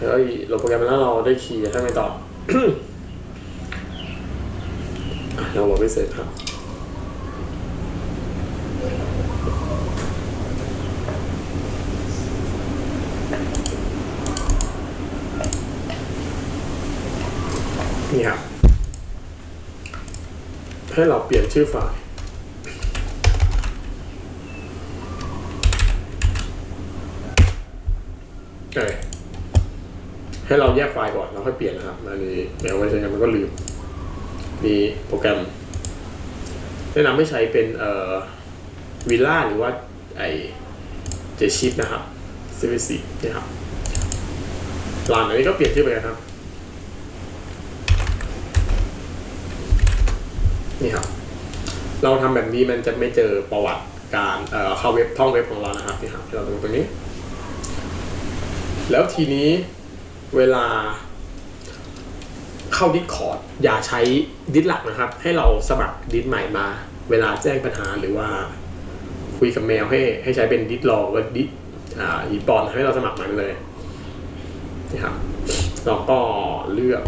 เฮ้ยโหลดโปรแกรมแล้วเราได้คีย์ถ้าไม่ตอบอะเราบอกไม่เสร็จครับนี่ครับให้เราเปลี่ยนชื่อไฟล์เอ้ย ให้เราแยกไฟล์ก่อนแล้วค่อยเปลี่ยนนะครับอันนี้แมว่าจะยังมันก็ลืมมีโปรแกรมแนะนำให้ใช้เป็นเอ่อวิลล่าหรือว่าไอเจชิปนะครับ CVC นี่ครับหลังอันนี้ก็เปลี่ยนชื่อไปนะครับ นี่ครับ เราทำแบบนี้มันจะไม่เจอประวัติการเอ่อเข้าเว็บท่องเว็บของเรานะครับนี่ครับเราตรงตรงนี้ แล้วทีนี้ เวลาเข้าดิสคอร์ดอย่าใช้ดิสหลักนะครับ ให้เราสมัครดิสใหม่มา เวลาแจ้งปัญหาหรือว่า คุยกับแมวให้ ให้ใช้เป็นดิสรองว่าดิสอ่าอีปอนให้เราสมัครใหม่มาเลยนะครับเราก็เลือก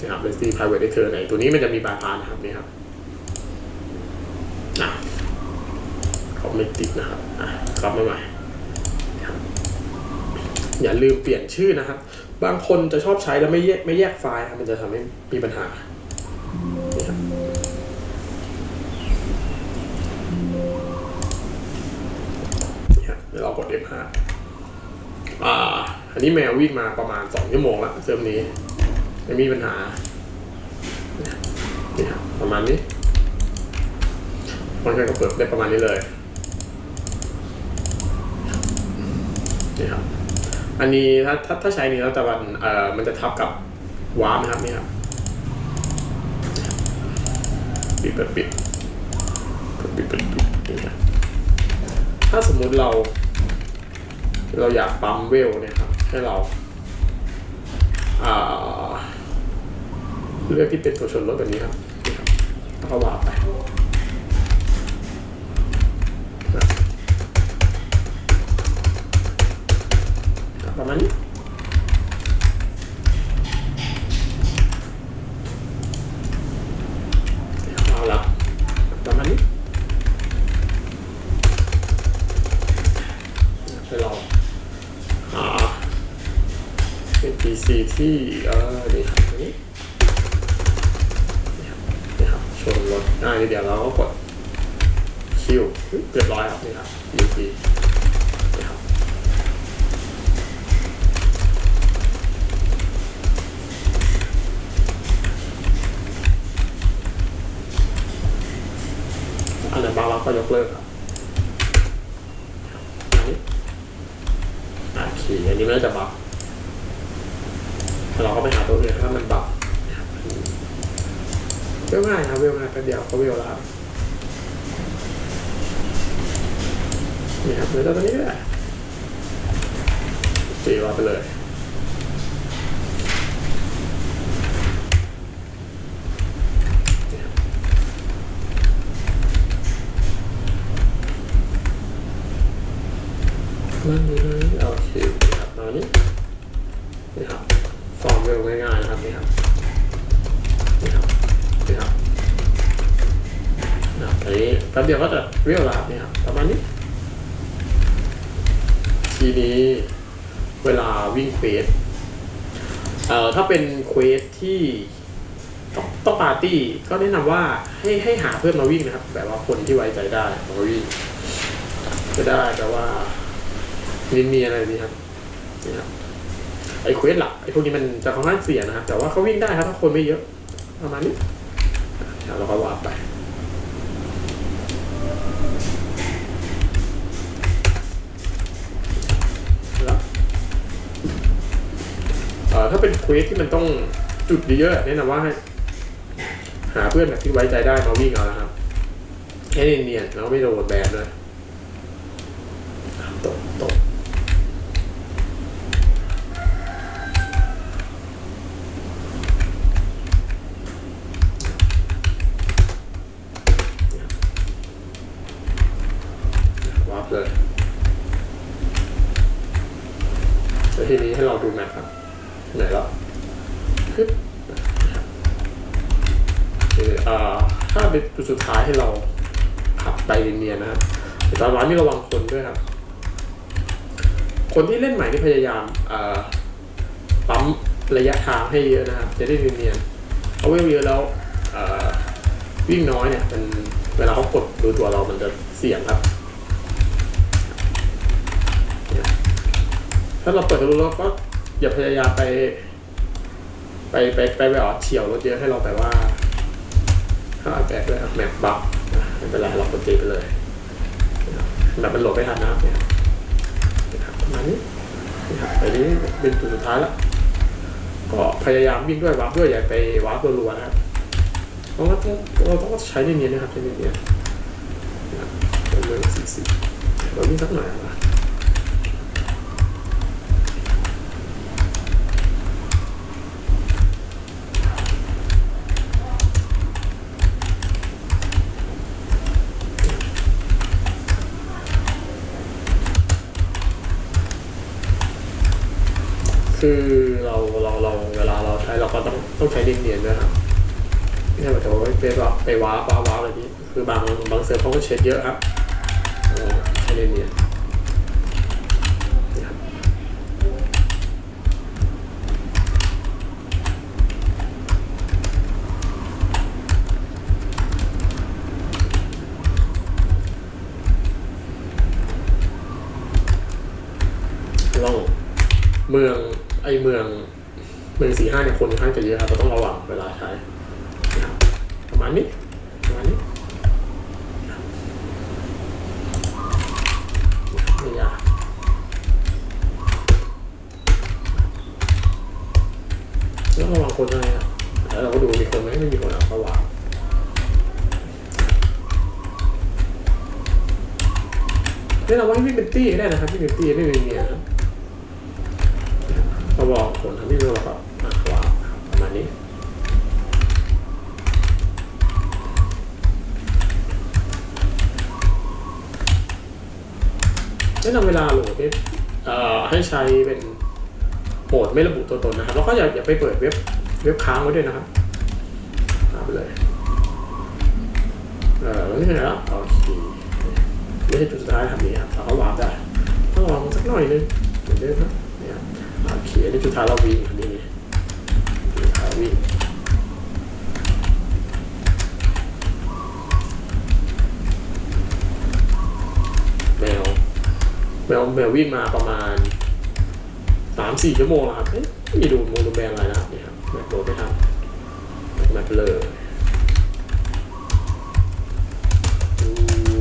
นะครับ Resi Private Editor ไหนตัวนี้มันจะมีบายพาสนะครับนี่ครับอะเขาไม่ติดนะครับอะกลับมาใหม่อย่าลืมเปลี่ยนชื่อนะครับ บางคนจะชอบใช้แล้วไม่แยกไม่แยกไฟล์ครับมันจะทำให้มีปัญหาเดี๋ยวเรากด F5 อ่า อันนี้แมววิ่งมาประมาณสองชั่วโมงแล้วเซิร์ฟนี้ไม่มีปัญหานี่ครับประมาณนี้มันก็เปิดได้ประมาณนี้เลยนี่ครับ อันนี้ถ้าถ้าถ้าใช้นี้แล้วแต่มันเอ่อมันจะทับกับวาร์ปนะครับนี่ครับปิดเปิดปิดปิดปิดปิดปิดนี่ครับถ้าสมมุติเรา เราอยากปั๊มเวลเนี่ยครับให้เราอ่าเลือกที่เป็นตัวชนรถแบบนี้ครับนี่ครับแล้วก็วาร์ปไป ครับประมาณนี้เอาละประมาณนี้ให้เราหาเป็น PC ที่เออนี่ครับนี้นี่ครับนี่ครับชนรถอ่าเดี๋ยวเราก็กดคิวเรียบร้อยครับนี่ครับ UP ยกเลิกครับอันนี้อ่าขี่อันนี้ม่น่าจะบักเราก็ไปหาตัวอื่นถ้ามันบักเวลง่ายครับเวลง่ายแป๊บเดียวก็เวลแล้วครับนี่ครับหรือตัวนี้ก็ได้ตีว่าไปเลย มันนี้โอเคครับตอนนี้นี่ครับฟอร์มเร็วง่ายๆนะครับนี่ครับนี่ครับนี่ครับนะครับอันนี้แป๊บเดียวก็จะเรียวแล้วครับนี่ครับประมาณนี้ ทีนี้เวลาวิ่งเควสเอ่อถ้าเป็นเควสที่ต้องต้องปาร์ตี้ก็แนะนำว่าให้ให้หาเพื่อนมาวิ่งนะครับ แบบว่าคนที่ไว้ใจได้มาวิ่งก็ได้แต่ว่า มีมีอะไรดีครับนี่ครับไอ้เควสหลักไอ้พวกนี้มันจะค่อนข้างเสี่ยงนะครับ แต่ว่าเขาวิ่งได้ครับถ้าคนไม่เยอะประมาณนี้เราก็วาดไปแล้วถ้าเป็นเควสที่มันต้องจุดเยอะแนะนำว่าให้หาเพื่อนแบบที่ไว้ใจได้มาวิ่งเอานะครับให้เนียนๆแล้วไม่โดนแบนด้วยตกตก วับเลย แล้วทีนี้ให้เราดูแมปครับไหนแล้วฮึบคืออ่าถ้าเป็นจุดสุดท้ายให้เราขับไปเนียนๆนะครับแต่ตอนร้านนี่ระวังคนด้วยครับ คนที่เล่นใหม่ที่พยายามอ่าปั๊มระยะทางให้เยอะนะครับจะได้เนียนๆเอาไว้เยอะแล้วอ่าวิ่งน้อยเนี่ยมันเวลาเขากดดูตัวเรามันจะเสี่ยงครับ ถ้าเราเปิดทะลุแล้วก็อย่าพยายามไป ไปไปไปแบบว่าเฉียวรถเยอะให้เราแบบว่าถ้าเอาแบกด้วยแมปบัฟไม่เป็นไรเรากดตีไปเลยแบบมันโหลดไม่ทันนะเนี่ยนะครับประมาณนี้นะครับไปนี้เป็นจุดสุดท้ายแล้วก็พยายามวิ่งด้วยวาร์ปด้วยอย่าไปวาร์ปรัวๆนะครับเพราะว่าต้องเราต้องใช้เนียนๆนะครับใช้เนียนๆนะครับเป็นเรื่องสี่สิบเราวิ่งสักหน่อย คือเราเราเราเวลาเราใช้เราก็ต้องต้องใช้เนียนๆด้วยครับไม่ใช่แบบว่าไปว้าไปว้าว้าว้าอะไรนี้คือบางบางเซิร์ฟเขาก็เช็ดเยอะครับใช้เนียนๆนี่ครับลอง เมืองไอ เมืองเมืองสี่ห้าเนี่ยคนค่อนข้างจะเยอะครับเราต้องระวังเวลาใช้ประมาณนี้ประมาณนี้ไม่ยากต้องระวังคนอะไรครับแล้วเราก็ดูมีคนไหมไม่มีคนเอาก็วางนี่เราว่าให้วิ่งเป็นตี้ได้นะครับวิ่งเป็นตี้ไม่เป็นเมียครับ เราบอกผลทำให้เราแบบว้าวครับประมาณนี้แนะนำเวลาโหลดเนี่ยเอ่อให้ใช้เป็นโหมดไม่ระบุตัวตนนะครับ แล้วก็อย่าอย่าไปเปิดเว็บเว็บค้างไว้ด้วยนะครับเอาไปเลย เออไม่ใช่แล้วโอเคไม่ใช่จุดสุดท้ายทำนี้ครับเราก็วางได้ต้องวางสักหน่อยนึงเหมือนเดิมครับ เนี่ยครับโอเคนนี้จุดท้ายเราวิ่งอันนี้จุดท้าวิ่งแมวแมวแมววิ่งมาประมาณสามสี่ชั่วโมงแล้วครับเอ๊ะมีดูโมดูแบงอะไรนะครับเนี่ยครับแบบโดดไม่ทันแบบเลยอู้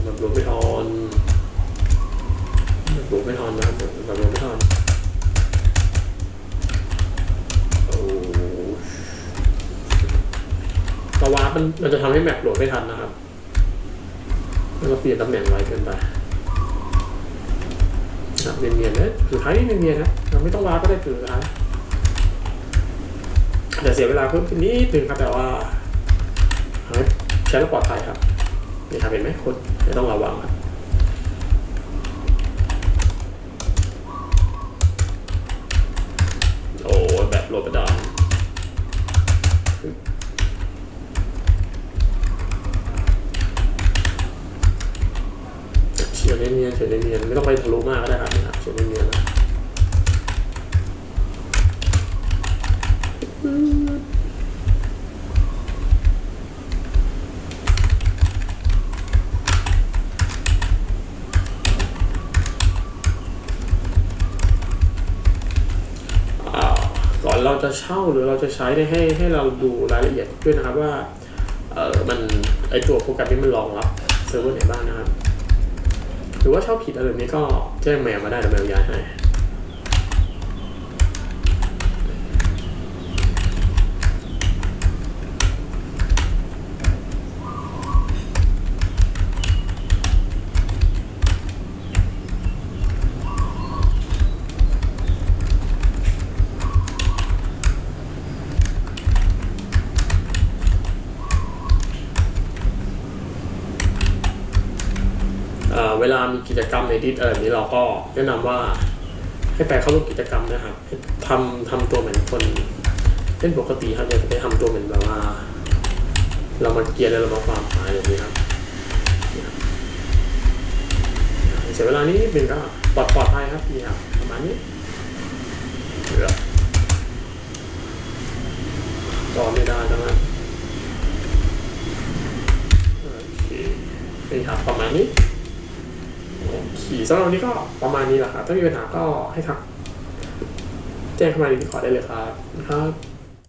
แบบโดดไม่ทอนแบบโดดไม่ทอนนะครับแบบโดดไม่ทอน โอ้ตะวาร์ป มันมันจะทำให้แมปโหลดไม่ทันนะครับแล้วก็เปลี่ยนตำแหน่งไว้เกินไปนะเนียนๆนะสุดท้ายนี่เนียนๆนะเราไม่ต้องวาร์ปก็ได้ถือนะแต่เสียเวลาเพิ่มขึ้นนิดนึงครับแต่ว่าให้ใช้แล้วปลอดภัยครับนี่ครับเห็นไหมคนไม่ต้องระวังครับ โอ้แบบโหลดกระดาน เฉียวเนียนเฉียวเนียนไม่ต้องไปทะลุมากก็ได้ครับเฉียวเนียนนะก่อนเราจะเช่าหรือเราจะใช้ให้ให้เราดูรายละเอียดด้วยนะครับว่าเออมันไอตัวโปรแกรมนี้มันรองรับเซิร์ฟเวอร์ไหนบ้างนะครับ รือว่าชอบผิดอะไรแบบนี้ก็แจ้งแมวมาได้เดี๋ยวแมวย้ายให้ เวลามีกิจกรรมในดิสอะไรแบบนี้เราก็แนะนำว่าให้ไปเข้าร่วมกิจกรรมนะครับทำทำตัวเหมือนคนเล่นปกติครับอย่าไปทำตัวเหมือนแบบว่า เรามาเกลียร์แล้วเรามาความหมายอย่างนี้ครับเสียเวลานี้นิดนึงก็ปลอดปลอดภัยครับนี่ครับประมาณนี้เหลือจอไม่ได้แล้วนะโอเคนี่ครับประมาณนี้ ขี่สำหรับวันนี้ก็ประมาณนี้แหละครับถ้ามีปัญหาก็ให้ทักแจ้งเข้ามาในที่ขอได้เลยครับครับ